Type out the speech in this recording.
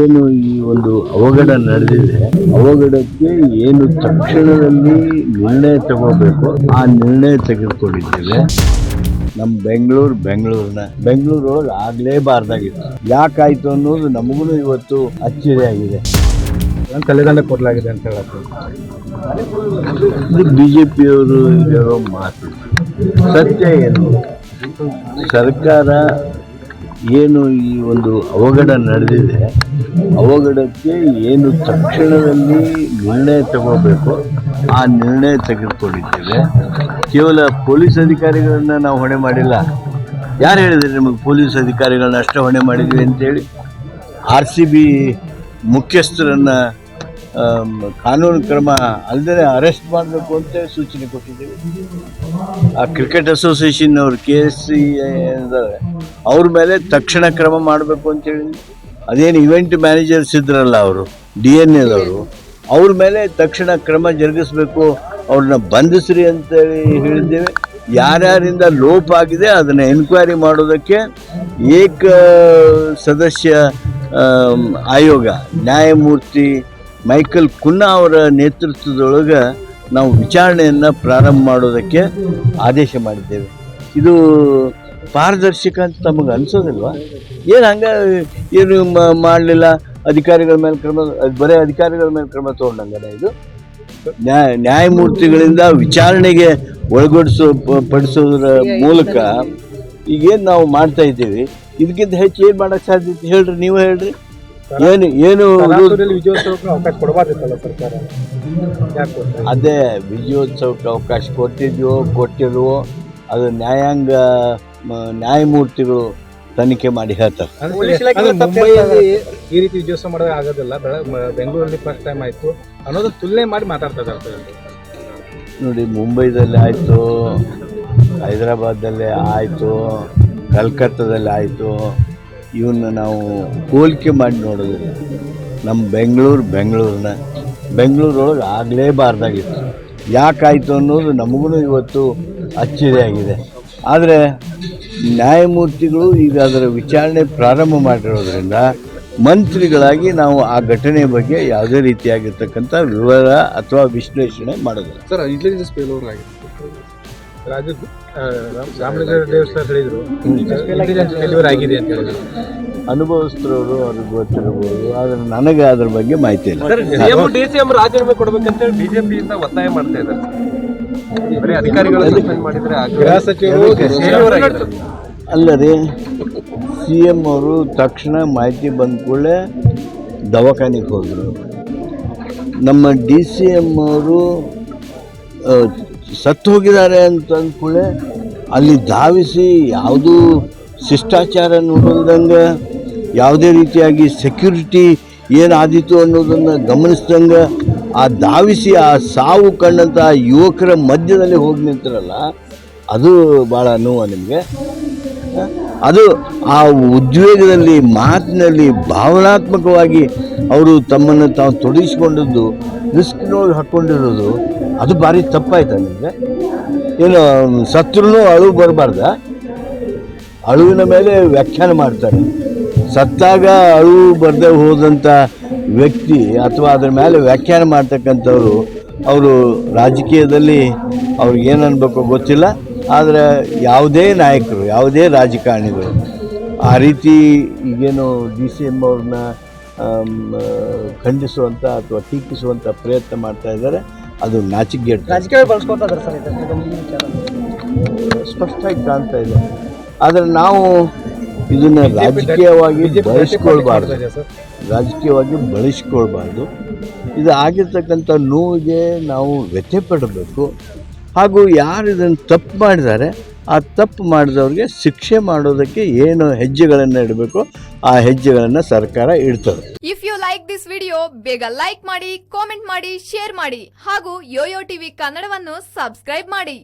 ಏನು ಈ ಒಂದು ಅವಘಡ ನಡೆದಿದೆ ಅವಘಡಕ್ಕೆ ಏನು ತಕ್ಷಣದಲ್ಲಿ ನಿರ್ಣಯ ತಗೋಬೇಕು ಆ ನಿರ್ಣಯ ತೆಗೆದುಕೊಂಡಿದ್ದೇವೆ. ನಮ್ಮ ಬೆಂಗಳೂರು ಬೆಂಗಳೂರಿನ ಬೆಂಗಳೂರು ಒಳಗೆ ಆಗಲೇಬಾರ್ದಾಗಿತ್ತು. ಯಾಕಾಯ್ತು ಅನ್ನೋದು ನಮಗೂ ಇವತ್ತು ಅಚ್ಚರಿ ಆಗಿದೆ ತಲೆದಂಡ ಕೊಡಲಾಗಿದೆ ಅಂತ ಹೇಳಕ್ಕೆ. ಇದು ಬಿ ಜೆ ಪಿಯವರು ಹೇಳೋ ಮಾತು. ಸತ್ಯ ಏನು? ಸರ್ಕಾರ ಏನು ಈ ಒಂದು ಅವಘಡ ನಡೆದಿದೆ, ಅವಘಡಕ್ಕೆ ಏನು ತಕ್ಷಣದಲ್ಲಿ ನಿರ್ಣಯ ತಗೋಬೇಕು, ಆ ನಿರ್ಣಯ ತೆಗೆದುಕೊಂಡಿದ್ದೇವೆ. ಕೇವಲ ಪೊಲೀಸ್ ಅಧಿಕಾರಿಗಳನ್ನು ನಾವು ಹೊಣೆ ಮಾಡಿಲ್ಲ. ಯಾರು ಹೇಳಿದ್ರೆ ನಿಮಗೆ ಪೊಲೀಸ್ ಅಧಿಕಾರಿಗಳನ್ನ ಅಷ್ಟೇ ಹೊಣೆ ಮಾಡಿದ್ವಿ ಅಂತೇಳಿ? ಆರ್ ಸಿ ಬಿ ಮುಖ್ಯಸ್ಥರನ್ನು ಕಾನೂನು ಕ್ರಮ ಅಲ್ಲದೆ ಅರೆಸ್ಟ್ ಮಾಡಬೇಕು ಅಂತ ಸೂಚನೆ ಕೊಟ್ಟಿದ್ದೀವಿ. ಆ ಕ್ರಿಕೆಟ್ ಅಸೋಸಿಯೇಷನ್ ಅವರು ಕೆ ಎಸ್ ಸಿ ಏನಿದ್ದಾರೆ ಅವ್ರ ಮೇಲೆ ತಕ್ಷಣ ಕ್ರಮ ಮಾಡಬೇಕು ಅಂತೇಳಿ ಅದೇನು ಇವೆಂಟ್ ಮ್ಯಾನೇಜರ್ಸ್ ಇದ್ರಲ್ಲ ಅವರು, ಡಿ ಎನ್ ಎದವರು ಅವ್ರ ಮೇಲೆ ತಕ್ಷಣ ಕ್ರಮ ಜರುಗಿಸ್ಬೇಕು, ಅವ್ರನ್ನ ಬಂಧಿಸ್ರಿ ಅಂತೇಳಿ ಹೇಳಿದ್ದೇವೆ. ಯಾರ್ಯಾರಿಂದ ಲೋಪ ಆಗಿದೆ ಅದನ್ನು ಎನ್ಕ್ವೈರಿ ಮಾಡೋದಕ್ಕೆ ಏಕ ಸದಸ್ಯ ಆಯೋಗ, ನ್ಯಾಯಮೂರ್ತಿ ಮೈಕಲ್ ಕುನ್ನಾ ಅವರ ನೇತೃತ್ವದೊಳಗೆ ನಾವು ವಿಚಾರಣೆಯನ್ನು ಪ್ರಾರಂಭ ಮಾಡೋದಕ್ಕೆ ಆದೇಶ ಮಾಡಿದ್ದೇವೆ. ಇದು ಪಾರದರ್ಶಕ ಅಂತ ತಮಗೆ ಅನಿಸೋದಿಲ್ವಾ? ಏನು ಹಂಗೆ ಏನು ಮಾಡಲಿಲ್ಲ? ಅಧಿಕಾರಿಗಳ ಮೇಲೆ ಕ್ರಮ, ಬರೇ ಅಧಿಕಾರಿಗಳ ಮೇಲೆ ಕ್ರಮ ತೊಗೊಂಡಂಗಲ್ಲ ಇದು? ನ್ಯಾಯ ನ್ಯಾಯಮೂರ್ತಿಗಳಿಂದ ವಿಚಾರಣೆಗೆ ಒಳಗೊಡಿಸೋ ಪಡಿಸೋದ್ರ ಮೂಲಕ ಈಗೇನು ನಾವು ಮಾಡ್ತಾ ಇದ್ದೀವಿ. ಇದಕ್ಕಿಂತ ಹೆಚ್ಚು ಏನು ಮಾಡೋಕ್ಕೆ ಸಾಧ್ಯತೆ ಹೇಳ್ರಿ, ನೀವು ಹೇಳ್ರಿ. ಏನು ಏನು ವಿಜಯೋತ್ಸವಕ್ಕೆ ಅವಕಾಶ ಕೊಡಬಾರ್ದಿತ್ತಲ್ಲ ಸರ್ಕಾರ? ಅದೇ ವಿಜಯೋತ್ಸವಕ್ಕೆ ಅವಕಾಶ ಕೊಟ್ಟಿದ್ವೋ ಕೊಟ್ಟಿಲ್ವೋ ಅದು ನ್ಯಾಯಾಂಗ ಮ- ನ್ಯಾಯಮೂರ್ತಿಗಳು ತನಿಖೆ ಮಾಡಿ ಹೇಳ್ತಾರೆ. ಮುಂಬೈಯಲ್ಲಿ ಈ ರೀತಿ ವಿಜಯೋತ್ಸವ ಮಾಡೋದು ಆಗೋದಿಲ್ಲ. ಬೆಂಗಳೂರಲ್ಲಿ ಫಸ್ಟ್ ಟೈಮ್ ಆಯ್ತು ಅನ್ನೋದು ತುಲನೆ ಮಾಡಿ ಮಾತಾಡ್ತಾ ಇದ್ದಾರೆ ನೋಡಿ ಮುಂಬೈದಲ್ಲಿ ಆಯಿತು ಹೈದರಾಬಾದಲ್ಲಿ ಆಯಿತು ಕಲ್ಕತ್ತಾದಲ್ಲಿ ಆಯಿತು ಇವನ್ನ ನಾವು ಹೋಲಿಕೆ ಮಾಡಿ ನೋಡೋದಿಲ್ಲ ನಮ್ಮ ಬೆಂಗಳೂರು ಬೆಂಗಳೂರನ್ನ ಬೆಂಗಳೂರೊಳಗೆ ಆಗಲೇಬಾರ್ದಾಗಿತ್ತು. ಯಾಕಾಯಿತು ಅನ್ನೋದು ನಮಗೂ ಇವತ್ತು ಅಚ್ಚರಿ ಆಗಿದೆ ಆದರೆ ನ್ಯಾಯಮೂರ್ತಿಗಳು ಈಗ ಅದರ ವಿಚಾರಣೆ ಪ್ರಾರಂಭ ಮಾಡಿರೋದ್ರಿಂದ ಮಂತ್ರಿಗಳಾಗಿ ನಾವು ಆ ಘಟನೆ ಬಗ್ಗೆ ಯಾವುದೇ ರೀತಿಯಾಗಿರ್ತಕ್ಕಂಥ ವಿವರ ಅಥವಾ ವಿಶ್ಲೇಷಣೆ ಮಾಡೋದಿಲ್ಲ. ಸರ್ ಇಂಟೆಲಿಜೆನ್ಸ್ ಫೇಲ್ಯೂರ್ ಆಗಿದೆ ರಾಜು ದೇವಸ್ಥಾನ ಹೇಳಿದ್ರು. ಇಂಟೆಲಿಜೆನ್ಸ್ ಡೆಲಿವರ್ ಆಗಿದೆ ಅಂತ ಹೇಳಿದ್ರು. ಅನುಭವಿಸಿರೋರು ಅವ್ರಿಗೆ ಗೊತ್ತಿರಬಹುದು ಆದರೆ ನನಗೆ ಅದ್ರ ಬಗ್ಗೆ ಮಾಹಿತಿ ಇಲ್ಲ. ರಾಜೀನಾಮೆ ಕೊಡ್ಬೇಕಂತ ಹೇಳಿ ಬಿಜೆಪಿಯಿಂದ ಒತ್ತಾಯ ಮಾಡ್ತಾ ಇದ್ದಾರೆ. ಬರೀ ಅಧಿಕಾರಿಗಳು ಮಾಡಿದ್ರೆ ಗೃಹ ಸಚಿವರು. ಅಲ್ಲದೆ ಸಿ ಎಂ ಅವರು ತಕ್ಷಣ ಮಾಹಿತಿ ಬಂದ ಕೂಡಲೇ ದವಾಖಾನೆಗೆ ಹೋದರು. ನಮ್ಮ ಡಿ ಸಿ ಎಂ ಅವರು ಸತ್ತು ಹೋಗಿದ್ದಾರೆ ಅಂತ ಅಂದ್ಕೂಡಲೇ ಅಲ್ಲಿ ಧಾವಿಸಿ ಯಾವುದೂ ಶಿಷ್ಟಾಚಾರ ನೋಡಿದಂಗೆ ಯಾವುದೇ ರೀತಿಯಾಗಿ ಸೆಕ್ಯೂರಿಟಿ ಏನಾದೀತು ಅನ್ನೋದನ್ನು ಗಮನಿಸ್ದಂಗೆ ಆ ಧಾವಿಸಿ ಆ ಸಾವು ಕಂಡಂಥ ಯುವಕರ ಮಧ್ಯದಲ್ಲಿ ಹೋಗಿ ನಿಂತಿರಲ್ಲ, ಅದು ಭಾಳ ನೋವ ನಿಮಗೆ. ಅದು ಆ ಉದ್ವೇಗದಲ್ಲಿ, ಮಾತಿನಲ್ಲಿ, ಭಾವನಾತ್ಮಕವಾಗಿ ಅವರು ತಮ್ಮನ್ನು ತಾವು ತೊಡಗಿಸ್ಕೊಂಡಿದ್ದು, ರಿಸ್ಕ್ ನೋಡಿ ಹಾಕ್ಕೊಂಡಿರೋದು ಅದು ಭಾರಿ ತಪ್ಪಾಯ್ತು ನಿಮಗೆ ಏನು ಸತ್ರೂ ಅಳು ಬರಬಾರ್ದ. ಅಳುವಿನ ಮೇಲೆ ವ್ಯಾಖ್ಯಾನ ಮಾಡ್ತಾರೆ. ಸತ್ತಾಗ ಅಳು ಬರದೆ ಹೋದಂಥ ವ್ಯಕ್ತಿ ಅಥವಾ ಅದರ ಮೇಲೆ ವ್ಯಾಖ್ಯಾನ ಮಾಡ್ತಕ್ಕಂಥವ್ರು, ಅವರು ರಾಜಕೀಯದಲ್ಲಿ ಅವ್ರಿಗೆ ಏನು ಅನ್ಬೇಕು ಗೊತ್ತಿಲ್ಲ. ಆದರೆ ಯಾವುದೇ ನಾಯಕರು, ಯಾವುದೇ ರಾಜಕಾರಣಿಗಳು, ಆ ರೀತಿ ಈಗೇನು ಡಿ ಸಿ ಎಂ ಅವ್ರನ್ನ ಖಂಡಿಸುವಂಥ ಅಥವಾ ಟೀಕಿಸುವಂಥ ಪ್ರಯತ್ನ ಮಾಡ್ತಾ ಇದ್ದಾರೆ. ಅದು ನಾಚಿಕೆ ರಾಜಕೀಯ ಬಳಸ್ಕೊತಾ ಇದ್ದಾರೆ ಸರ್ ಸ್ಪಷ್ಟವಾಗಿ ಕಾಣ್ತಾ ಇದೆ ಆದರೆ ನಾವು ಇದನ್ನು ರಾಜಕೀಯವಾಗಿ ಬಳಸ್ಕೊಳ್ಬಾರ್ದು. ರಾಜಕೀಯವಾಗಿ ಬಳಸ್ಕೊಳ್ಬಾರ್ದು. ಇದು ಆಗಿರ್ತಕ್ಕಂಥ ನೋವಿಗೆ ನಾವು ವ್ಯಥೆ ಪಡಬೇಕು. ಹಾಗೂ ಯಾರು ಇದನ್ನು ತಪ್ಪು ಮಾಡಿದ್ದಾರೆ ಆ ತಪ್ಪು ಮಾಡಿದವ್ರಿಗೆ ಶಿಕ್ಷೆ ಮಾಡೋದಕ್ಕೆ ಏನು ಹೆಜ್ಜೆಗಳನ್ನು ಇಡಬೇಕು, ಆ ಹೆಜ್ಜೆಗಳನ್ನು ಸರ್ಕಾರ ಇಡ್ತದೆ. If you like this video ಬೇಗ ಲೈಕ್ ಮಾಡಿ ಕಾಮೆಂಟ್ ಮಾಡಿ ಶೇರ್ ಮಾಡಿ ಹಾಗೂ ಯೋಯೋ ಟಿವಿ ಕನ್ನಡವನ್ನು ಸಬ್ಸ್ಕ್ರೈಬ್ ಮಾಡಿ.